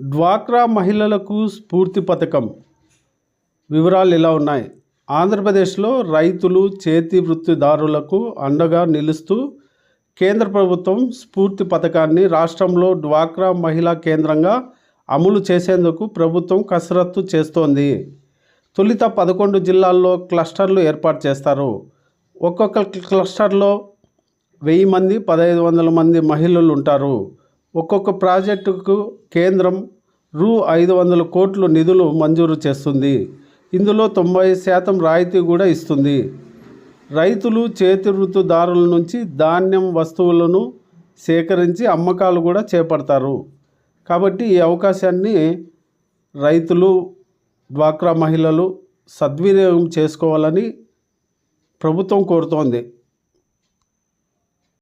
డ్వాక్రా మహిళలకు స్ఫూర్తి పథకం. వివరాలు ఇలా ఉన్నాయి? ఆంధ్రప్రదేశ్లో రైతులు చేతి వృత్తిదారులకు అండగా నిలుస్తూ కేంద్ర ప్రభుత్వం స్ఫూర్తి పథకాన్ని రాష్ట్రంలో డ్వాక్రా మహిళా కేంద్రంగా అమలు చేసేందుకు ప్రభుత్వం కసరత్తు చేస్తోంది. తొలిత పదకొండు జిల్లాల్లో క్లస్టర్లు ఏర్పాటు చేస్తారు. ఒక్కొక్క క్లస్టర్లో వెయ్యి మంది పదహైదు వందల మంది మహిళలు ఉంటారు. ఒక్కొక్క ప్రాజెక్టుకు కేంద్రం రూ ఐదు వందల కోట్లు నిధులు మంజూరు చేస్తుంది. ఇందులో తొంభై శాతం రాయితీ కూడా ఇస్తుంది. రైతులు చేతి వృత్తుదారుల నుంచి ధాన్యం వస్తువులను సేకరించి అమ్మకాలు కూడా చేపడతారు. కాబట్టి ఈ అవకాశాన్ని రైతులు డ్వాక్రా మహిళలు సద్వినియోగం చేసుకోవాలని ప్రభుత్వం కోరుతోంది.